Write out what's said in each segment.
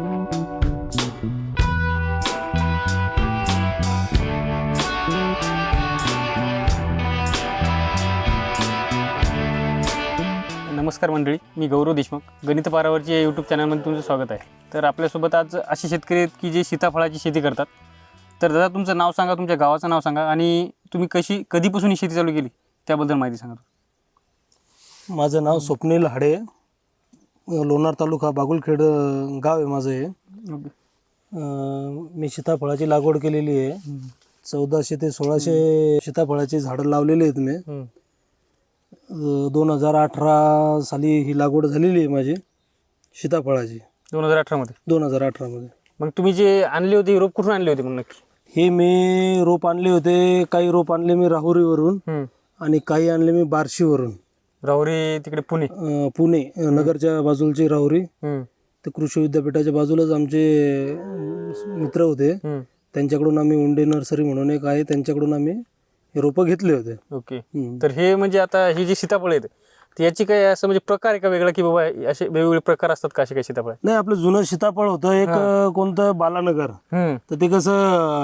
नमस्कार मंडळी मी गौरव देशमुख. गणित पारावरची या यूट्यूब चॅनलमध्ये तुमचं स्वागत आहे. तर आपल्यासोबत आज असे शेतकरी आहेत की जे सीताफळाची शेती करतात. तर दादा तुमचं नाव सांगा तुमच्या गावाचं नाव सांगा आणि तुम्ही कशी कधीपासून ही शेती चालू केली? त्याबद्दल माहिती सांगा माझं नाव स्वप्नील हाडे. लोणार तालुका बागुलखेड गाव आहे माझं हे. अं, मी सीताफळाची लागवड केलेली आहे. चौदाशे ते सोळाशे सीताफळाची झाडं लावलेली आहेत मी. दोन हजार अठरा साली ही लागवड झालेली आहे माझी सीताफळाची. दोन हजार अठरामध्ये दोन हजार अठरामध्ये मग तुम्ही जे आणले होते रोप कुठून आणले होते मग नक्की? हे मी रोप आणले होते काही रोप आणले मी राहुरीवरून. आणि काही आणले मी बार्शीवरून. राहुरी तिकडे पुणे. अं, पुणे अं, नगरच्या बाजूलची राहुरी हम्म. ते कृषी विद्यापीठाच्या बाजूलाच आमचे अं, मित्र होते. हम्म. त्यांच्याकडून आम्ही उंडे नर्सरी म्हणून एक आहे. त्यांच्याकडून आम्ही हे रोपं घेतले होते. ओके. हम्म. तर हे म्हणजे आता ही जी सीताफळ आहेत याची काय असं म्हणजे प्रकार आहे का वेगळा की बाबा असे वेगवेगळे प्रकार असतात का असे काय सीताफळ? नाही आपलं जुनं सीताफळ होतं. एक अं, कोणतं? बालानगर. हम्म. तर ते कसं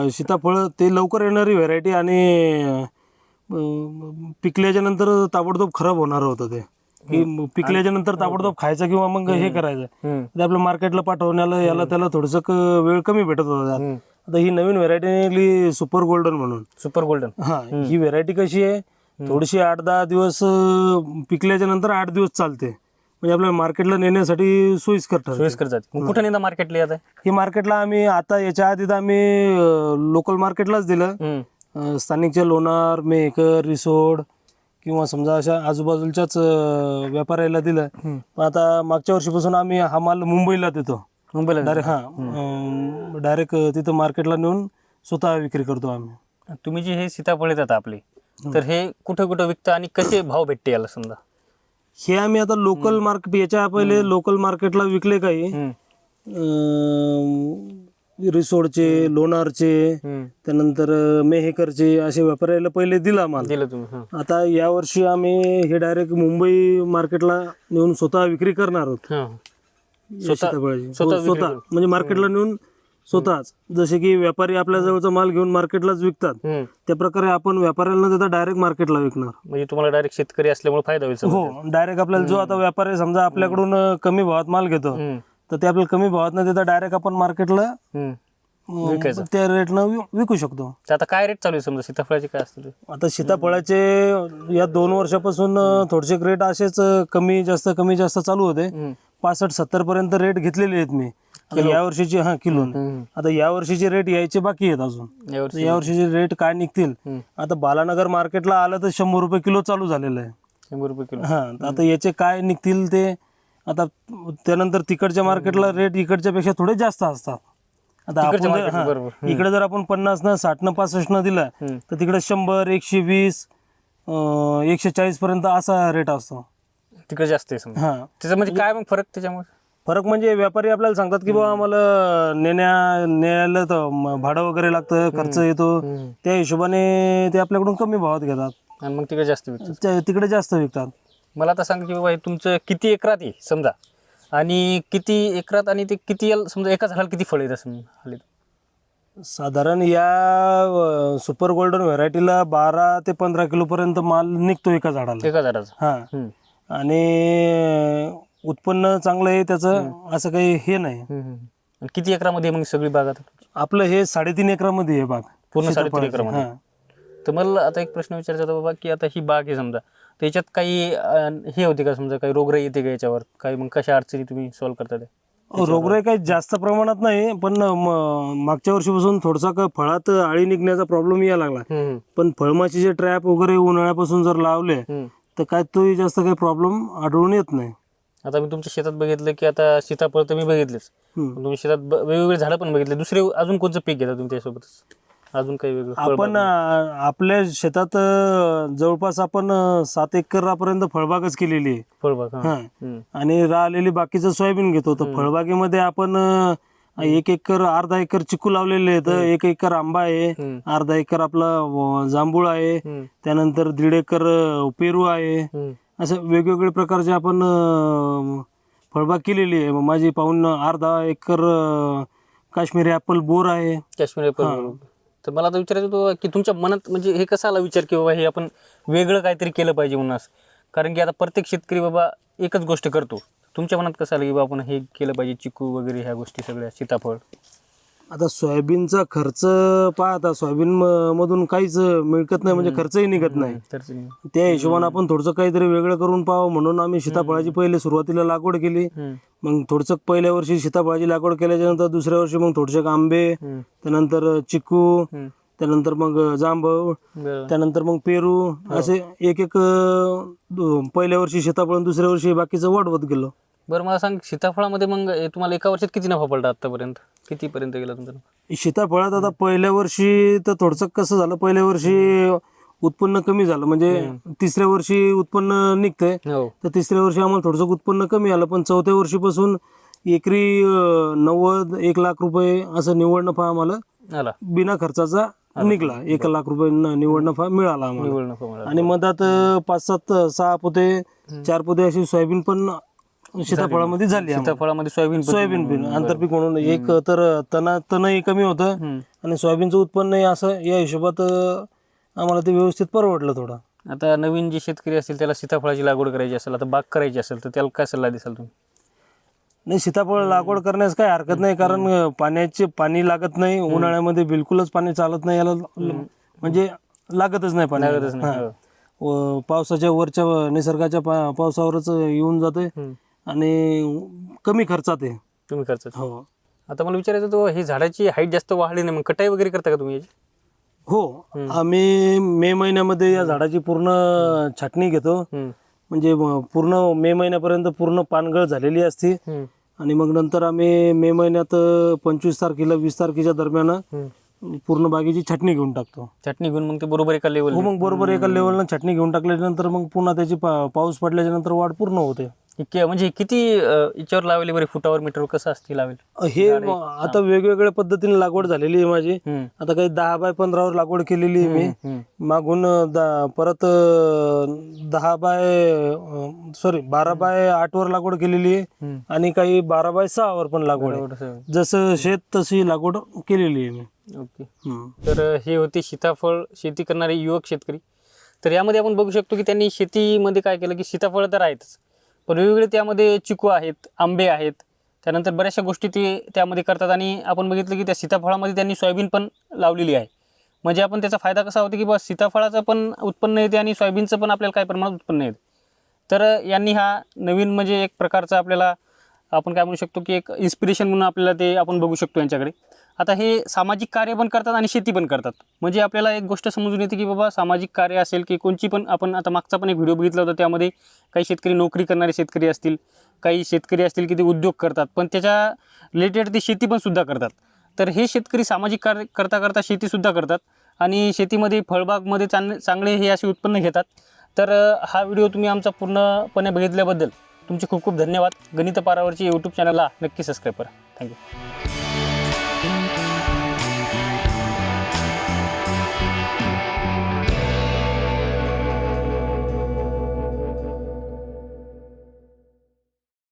अं, सीताफळ ते लवकर येणारी व्हेरायटी आणि अं, पिकल्याच्या नंतर ताबडतोब खराब होणार होतं ते. की पिकल्याच्या नंतर ताबडतोब खायचं किंवा मग हे करायचं. ते आपलं मार्केटला पाठवण्याला याला त्याला थोडंसं वेळ कमी भेटत होता. आता ही नवीन व्हेरायटी निघाली सुपर गोल्डन म्हणून. सुपर गोल्डन हा ही व्हेरायटी कशी आहे? थोडीशी आठ दहा दिवस पिकल्याच्या नंतर आठ दिवस चालते. म्हणजे आपल्याला मार्केटला नेण्यासाठी सोयीस्कर सोयीस्कर जाते. कुठं नेता मार्केटला आता ही मार्केटला आम्ही आता याच्या आधी तर आम्ही लोकल मार्केटलाच दिलं. स्थानिकच्या लोणार मेहकर रिसोड किंवा समजा अशा आजूबाजूच्याच व्यापाऱ्याला दिलं. पण आता मागच्या वर्षीपासून आम्ही हा माल मुंबईला देतो. मुंबईला डायरेक्ट हा डायरेक्ट तिथं मार्केटला नेऊन स्वतः विक्री करतो आम्ही. तुम्ही जे हे सीताफळ येतात आपले तर हे कुठं कुठं विकता आणि कसे भाव भेटते याला समजा? हे आम्ही आता लोकल मार्केट याच्या पहिले लोकल मार्केटला विकले काही. रिसोडचे लोणारचे. त्यानंतर मेहेकरचे असे व्यापाऱ्याला पहिले दिला माल दिलं तुम्ही हं. आता यावर्षी आम्ही हे डायरेक्ट मुंबई मार्केटला नेऊन स्वतः विक्री करणार आहोत हं. या सीताफळाची. स्वतः हो, स्वतः म्हणजे मार्केटला नेऊन स्वतःच जसे की व्यापारी आपल्या जवळचा माल घेऊन मार्केटलाच विकतात हम्म. त्या प्रकारे आपण व्यापाऱ्याला देता डायरेक्ट मार्केटला विकणार म्हणजे तुम्हाला डायरेक्ट शेतकरी असल्यामुळे फायदा होईल समजा. हो डायरेक्ट आपल्याला जो आता व्यापारी समजा आपल्याकडून अं, कमी भावात माल घेतो हम्म. तर ते आपल्याला कमी भावात न देता डायरेक्ट आपण मार्केटला. अं, त्या रेटनं विकू शकतो. तर आता काय रेट चालू आहे समजा? सीताफळाचे काय असतं ते आता सीताफळाचे या दोन वर्षापासून अं, थोडेसे रेट असेच अं, कमी जास्त कमी जास्त चालू होते. पासष्ट सत्तर पर्यंत रेट घेतलेले आहेत मी. आता या वर्षीचे हा किलो. आता या वर्षीचे रेट यायचे बाकी आहेत अजून. यावर्षी या वर्षीचे रेट काय निघतील? हम्म. आता बालानगर मार्केटला आलं तर शंभर रुपये किलो चालू झालेलं आहे. शंभर रुपये किलो. हा तर आता याचे काय निघतील ते आता त्यानंतर तिकडच्या मार्केटला रेट इकडच्या पेक्षा थोडे जास्त असतात. आता आपण जर- market हा. इकडे जर आपण पन्नास न साठ न पासष्ट न दिलं हम्म. तर तिकडे शंभर एकशे वीस अं, एकशे चाळीस पर्यंत असा रेट असतो. तिकडे जास्त आहे समजा. हा. त्याचं म्हणजे काय मग फरक त्याच्यामुळे? फरक म्हणजे व्यापारी आपल्याला सांगतात की बाबा आम्हाला नेण्या न्यायला तर म- भाडं वगैरे लागतं खर्च येतो. हम्म. त्या हिशोबाने ते आपल्याकडून कमी भावात घेतात. आणि मग तिकडे जास्त विकतात. त्या- तिकडे जास्त विकतात. मला आता सांग की बाबा हे तुमचं किती एकरात आहे समजा? आणि किती एकरात आणि ते किती याल- समजा एका झाडाला किती फळ येतात समजा आले साधारण या सुपर गोल्डन व्हरायटीला बारा ते पंधरा किलो पर्यंत माल निघतो एका झाडाला. एका झाडाचं? हा. हम्म. आणि उत्पन्न चांगलं आहे त्याचं असं काही हे नाही. हम्म, हम्म. आणि किती एकरामध्ये मग सगळी बाग आता आपलं हे साडेतीन एकरामध्ये आहे बाग. पूर्ण साडेतीन सीताफळाची. एकरामध्ये? हा. तर मला आता एक प्रश्न विचारायचा होता बाबा की आता ही बाग आहे समजा त्याच्यात काही अं, हे होते का समजा काही रोगराई येते का याच्यावर? काही मग कशा अडचणी तुम्ही सॉल्व्ह करता ते? रोगराई काही जास्त प्रमाणात नाही पण म- मागच्या वर्षीपासून थोडासा का फळात आळी निघण्याचा प्रॉब्लेम यायला लागला. हम्म, पण फळमाशीचे ट्रॅप वगैरे उन्हाळ्यापासून जर लावले हम्म. तर काय तोही जास्त काही प्रॉब्लेम आढळून येत नाही. आता मी तुमच्या शेतात बघितलं की आता सीताफळ तर मी बघितलेच. हम्म. तुम्ही शेतात ब- वेगवेगळे झाडं पण बघितले. दुसरे अजून कोणतं पीक घेता तुम्ही त्यासोबतच? अजून काही वेगळं आपण? अं, आपल्या शेतात अं, जवळपास आपण अं, सात एकरापर्यंत फळबागच केलेली आहे फळबाग हा. हा हम्म. आणि राहिलेली बाकीचं सोयाबीन घेतो तर फळबागेमध्ये आपण अं, एक एकर अर्धा एकर चिकू लावलेले आहेत एक एकर आंबा आहे हम्म. अर्धा एकर आपला अं, जांभूळ आहे हम्म. त्यानंतर दीड एकर अं, पेरू आहे हम्म. असं वेगवेगळे प्रकारचे आपण अं, फळबाग केलेली आहे माझी पाऊन अर्धा एकर अं, काश्मीरी ॲपल बोर आहे काश्मीर ॲपल तर मला आता विचारायचं होतं की तुमच्या मनात म्हणजे हे कसं आला विचार की बाबा हे आपण वेगळं काहीतरी केलं पाहिजे म्हणून असं? कारण की आता प्रत्येक शेतकरी बाबा एकच गोष्ट करतो. तुमच्या मनात कसं आलं की बाबा आपण हे केलं पाहिजे चिकू वगैरे ह्या गोष्टी सगळ्या सीताफळ? आता सोयाबीनचा खर्च पाहता सोयाबीन म- मधून काहीच मिळकत नाही म्हणजे खर्चही निघत नाही. त्या हिशोबाने आपण थोडंसं काहीतरी वेगळं करून पाहावं. म्हणून आम्ही सीताफळाची पहिले सुरुवातीला लागवड केली. मग थोडंसं पहिल्या वर्षी सीताफळाची लागवड केल्याच्यानंतर दुसऱ्या वर्षी मग थोडेसे आंबे त्यानंतर चिकू त्यानंतर मग जांभूळ त्यानंतर मग पेरू असे एक एक अं, दो- पहिल्या वर्षी सीताफळ आणि दुसऱ्या वर्षी बाकीचं वाढवत गेलो. बरं मला सांग सीताफळामध्ये मग हे तुम्हाला एका वर्षात किती नफा पडला आतापर्यंत? कितीपर्यंत गेला तुमचा नफा? सीताफळात आता पहिल्या वर्षी तर थोडंसं कसं झालं पहिल्या वर्षी उत्पन्न कमी झालं म्हणजे तिसऱ्या वर्षी उत्पन्न निघतंय. हो. तर तिसऱ्या वर्षी आम्हाला थोडंसं उत्पन्न कमी आलं पण चौथ्या वर्षीपासून एकरी अं, नव्वद एक लाख रुपये असं निव्वळ नफा आम्हाला आला. बिना खर्चाचा निघला. एक लाख रुपये न- निव्वळ नफा मिळाला आम्हाला. निवड नफा आणि मधात पाच सात सहा पोते चार पोते अशी सोयाबीन पण सीताफळामध्ये झाली आम्हाला. सीताफळामध्ये सोयाबीन पण सोयाबीन पिन आंतरपीक म्हणून एक तर तना तणही कमी होतं. आणि सोयाबीनचं उत्पन्नही असं या हिशोबात अं, आम्हाला ते व्यवस्थित परवडलं थोडं. आता नवीन जे शेतकरी असतील त्याला सीताफळाची लागवड करायची असेल आता बाग करायची असेल तर त्याला काय सल्ला देसाल तुम्ही? नाही सीताफळ लागवड करण्यास काही हरकत नाही कारण अं, पाण्याचे पाणी लागत नाही. उन्हाळ्यामध्ये बिलकुलच पाणी चालत नाही. याला म्हणजे लागतच नाही पाणी. लागतच नाही हो. व पावसाच्या वरच्या निसर्गाच्या पा- पावसावरच येऊन जाते हम्म. आणि कमी खर्चात आहे. तुम्ही खर्च हो. आता मला विचारायचं होतं ही झाडाची हाईट जास्त वाढली नाही मग कटाई वगैरे करता का तुम्ही याची? हो. आम्ही मे महिन्यामध्ये या झाडाची पूर्ण छाटणी घेतो. हम्म. म्हणजे म- पूर्ण मे महिन्यापर्यंत पूर्ण पानगळ झालेली असते. हम्म. आणि मग नंतर आम्ही मे महिन्यात पंचवीस तारखेला वीस तारखेच्या दरम्यान हम्म. पूर्ण बागेची छाटणी घेऊन टाकतो. चटणी घेऊन मग ते बरोबर एका लेवल हो मग बरोबर एका लेवलनं छाटणी घेऊन टाकल्यानंतर मग पुन्हा त्याची पा- पाऊस पडल्याच्या नंतर वाढ पूर्ण होते. म्हणजे किती अं, याच्यावर लावले बरे? फुटावर मीटरवर कसं असते लावेल? हे म- आता वेगवेगळ्या पद्धतीने लागवड झालेली आहे माझी. हम्म. आता काही दहा बाय पंधरावर लागवड केलेली आहे मी. हम्म. मागून अं, दा- परत अं, दहा बाय सॉरी बारा बाय आठ वर लागवड केलेली आहे. हम्म. आणि काही बारा बाय सहा वर पण लागवड आहे. जसं शेत तशी लागवड केलेली आहे मी. ओके. हम्म. तर अ, हे होते सीताफळ शेती करणारे युवक शेतकरी. तर यामध्ये आपण बघू शकतो की त्यांनी शेतीमध्ये काय केलं की सीताफळ तर आहेतच. पण वेगवेगळे त्यामध्ये चिकू आहेत आंबे आहेत. त्यानंतर बऱ्याचशा गोष्टी ते त्यामध्ये करतात आणि आपण बघितलं की त्या सीताफळामध्ये त्यांनी सोयाबीन पण लावलेली आहे. म्हणजे आपण त्याचा फायदा कसा होतो की बा सीताफळाचं पण उत्पन्न येते आणि सोयाबीनचं पण आपल्याला काही प्रमाणात उत्पन्न येते. तर यांनी हा नवीन म्हणजे एक प्रकारचा आपल्याला आपण काय म्हणू शकतो की एक इन्स्पिरेशन म्हणून आपल्याला ते आपण बघू शकतो यांच्याकडे. आता हे सामाजिक कार्य पण करतात आणि शेती पण करतात. म्हणजे आपल्याला एक गोष्ट समजून येते की बाबा सामाजिक कार्य असेल की कोणची पण आपण आता मागचा पण एक व्हिडिओ बघितला होता त्यामध्ये काही शेतकरी नोकरी करणारे शेतकरी असतील काही शेतकरी असतील की ते उद्योग करतात पण त्याच्या रिलेटेड ते शेती पण सुद्धा करतात. तर हे शेतकरी सामाजिक कार्य करता करता शेतीसुद्धा करतात आणि शेतीमध्ये फळबागमध्ये चांगले चांगले हे असे उत्पन्न घेतात. तर हा व्हिडिओ तुम्ही आमचा पूर्णपणे बघितल्याबद्दल तुमचे खूप खूप धन्यवाद. गणित पारावरची यूट्यूब चॅनलला नक्की सबस्क्राईब करा. थँक्यू